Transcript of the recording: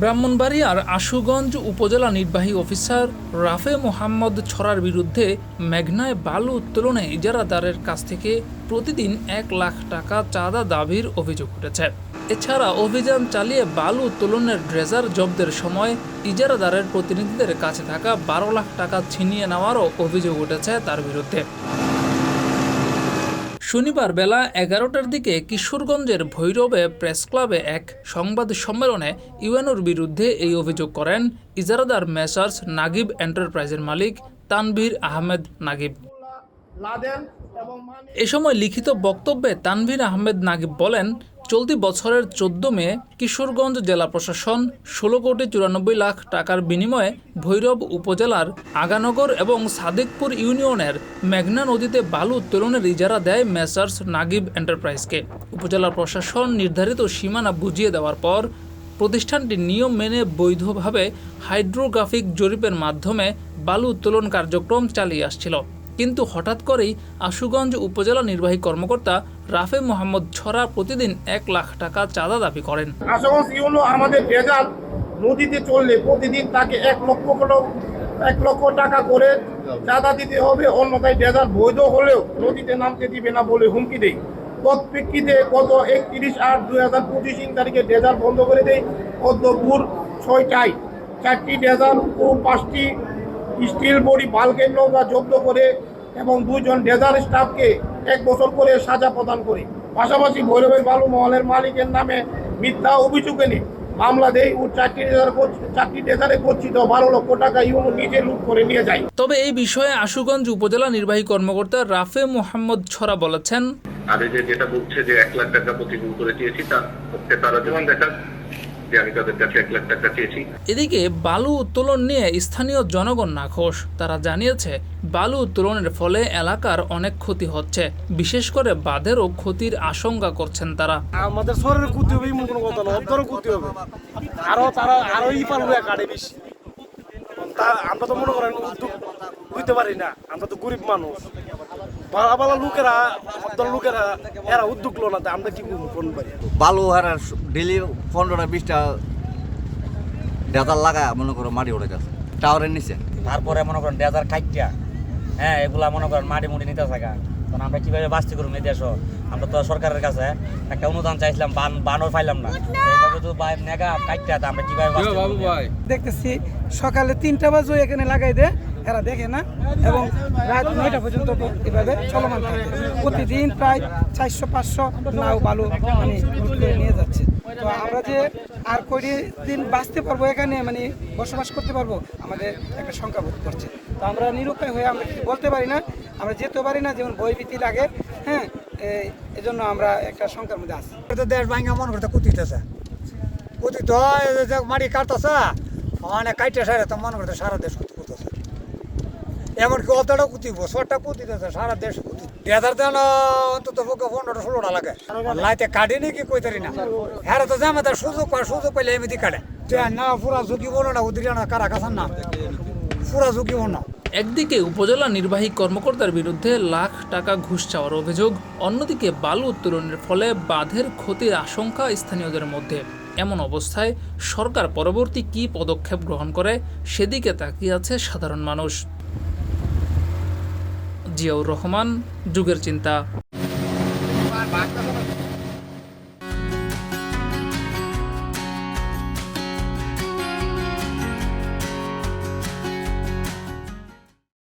ব্রাহ্মণবাড়িয়ার আশুগঞ্জ উপজেলা নির্বাহী অফিসার রাফে মোহাম্মদ ছড়ার বিরুদ্ধে মেঘনায় বালু উত্তোলনে ইজারাদারের কাছ থেকে প্রতিদিন এক লাখ টাকা চাঁদা দাবির অভিযোগ উঠেছে। এছাড়া অভিযান চালিয়ে বালু উত্তোলনের ড্রেজার জব্দের সময় ইজারাদারের প্রতিনিধিদের কাছে থাকা বারো লাখ টাকা ছিনিয়ে নেওয়ারও অভিযোগ উঠেছে তার বিরুদ্ধে। শনিবার বেলা এগারোটার দিকে কিশোরগঞ্জের ভৈরবে প্রেস ক্লাবে এক সংবাদ সম্মেলনে ইউএনওর বিরুদ্ধে এই অভিযোগ করেন ইজারাদার মেসার্স নাগিব এন্টারপ্রাইজের মালিক তানভীর আহমেদ নাগিব। এ সময় লিখিত বক্তব্যে তানভীর আহমেদ নাগিব বলেন চলতি বছরের চোদ্দ মে কিশোরগঞ্জ জেলা প্রশাসন ষোলো কোটি চুরানব্বই লাখ টাকার বিনিময়ে ভৈরব উপজেলার আগানগর এবং সাদেকপুর ইউনিয়নের মেঘনা নদীতে বালু উত্তোলনের ইজারা দেয় মেসার্স নাগিব এন্টারপ্রাইজকে। উপজেলা প্রশাসন নির্ধারিত সীমানা বুঝিয়ে দেওয়ার পর প্রতিষ্ঠানটি নিয়ম মেনে বৈধভাবে হাইড্রোগ্রাফিক জরিপের মাধ্যমে বালু উত্তোলন কার্যক্রম চালিয়ে আসছিল। কিন্তু হঠাৎ করেই আশুগঞ্জ উপজেলা নির্বাহী কর্মকর্তা রাফে মোহাম্মদ ছড়া প্রতিদিন এক লাখ টাকা চাঁদা দাবি করেন। আশাগঞ্জ ইউনো আমাদের ভেজাল নদীতে চললে প্রতিদিন তাকে এক লক্ষ এক লক্ষ টাকা করে চাঁদা দিতে হবে, অন্যথায় ডেজাল বৈধ হলেও নদীতে নামতে দিবে না বলে হুমকি দেয় তৎপ্রেক্ষিতে গত একত্রিশ আট দুই হাজার পঁচিশ তারিখে ডেজাল বন্ধ করে দেয় পদ্মপুর ছয়টায় চারটি ডেজাল ও পাঁচটি স্টিল বডি বাল্কের নৌকা জব্দ করে এবং দুইজন ডেজাল স্টাফকে এক বছর করে সাজা প্রদান করে। পাশাপাশি ভৈরবের বালু মহলের মালিকের নামে মিথ্যা অভিযোগ এনে মামলা দেয় ও চারটি ডেজার চারটি ডেজারে গচ্ছিত বারো লক্ষ টাকা ইউনো নিজে লুট করে নিয়ে যায়। তবে এই বিষয়ে আশুগঞ্জ উপজেলা নির্বাহী কর্মকর্তা রাফে মোহাম্মদ ছড়া বলেছেন আর এই যে যেটা বলছে যে এক লাখ টাকা প্রতিদিন করে চেয়েছি তার পক্ষে তারা যেমন দেখা যে আমি তাদের কাছে এক লাখ টাকা চেয়েছি। এদিকে বালু উত্তোলন নিয়ে স্থানীয় জনগণ নাখোশ। তারা জানিয়েছে বালু উত্তোলনের ফলে এলাকার অনেক ক্ষতি হচ্ছে। বিশেষ করে বাঁধেরও ক্ষতির আশঙ্কা করছেন তারা। আমাদের শরীরে ক্ষতি হবে এমন কোনো কথা না অন্তরও ক্ষতি হবে। আরও তারা আরও ই পারবে কাটে বেশি আমরা তো মনে করেন উদ্যোগ বুঝতে পারি না আমরা তো গরিব মানুষ। ভালো ভালো লোকেরা ভদ্র লোকেরা এরা উদ্যোগ লো না আমরা কি করব কোন বালু আর ডেলি পনেরোটা বিশটা ডেজার লাগায় মনে করো মাটি উঠে যাচ্ছে টাওয়ারের নিচে। তারপরে মনে করেন ডেজার খাইটা হ্যাঁ এগুলা মনে করেন মাটি মুটি নিতে থাকা তখন আমরা কীভাবে বাঁচতে করব এই দেশ? আমরা তো সরকারের কাছে একটা অনুদান চাইছিলাম বান বানও পাইলাম না। এইভাবে তো নেগা কাইটা আমরা কীভাবে দেখতেছি সকালে তিনটা বাজে এখানে লাগাই দেয় এরা দেখে না এবং রাত নয়টা পর্যন্ত এভাবে চলমান থাকে। প্রতিদিন প্রায় চারশো, পাঁচশো নাও বালু মানে নিয়ে যাচ্ছে। তো আমরা যে আর কয়টি দিন বাঁচতে পারব এখানে মানে বসবাস করতে পারব, আমাদের একটা শঙ্কা বোধ করছে। তো আমরা নিরুপায় হয়ে আমরা কিছু বলতে পারি না, আমরা যেতে পারি না, যেমন ভয়ভীতি লাগে হ্যাঁ এই- এজন্য আমরা একটা শঙ্কার মধ্যে আছি। দেশ ভাঙা মন করতে কুতিতেছে। কুতিত মাটি কাটতেছে মানে কাইটে সারে তো মন করতে সারা দেশ এমনকি অতটা কুতিব শর্টটা কুতিতেছে সারা দেশ কুতি দেদার দেন অন্তত পক্ষে পনেরোটা, ষোলোটা লাগে। লাইতে কাটেনি কি কইতারি না। হ্যাঁ তো জামা তার সুযোগ পায়, সুযোগ পাইলে এমনি কাটে। না পুরা ঝুঁকি বলো না, উদিরা না কারা কাছার না। পুরা ঝুঁকি না। একদিকে উপজেলা নির্বাহী কর্মকর্তার বিরুদ্ধে লাখ টাকা ঘুষ চাওয়ার অভিযোগ, অন্যদিকে বালু উত্তোলনের ফলে বাঁধের ক্ষতির আশঙ্কা স্থানীয়দের মধ্যে। এমন অবস্থায় সরকার পরবর্তী কী পদক্ষেপ গ্রহণ করে, সেদিকে তাকিয়ে আছে সাধারণ মানুষ। জিয়াউর রহমান যুগের চিন্তা।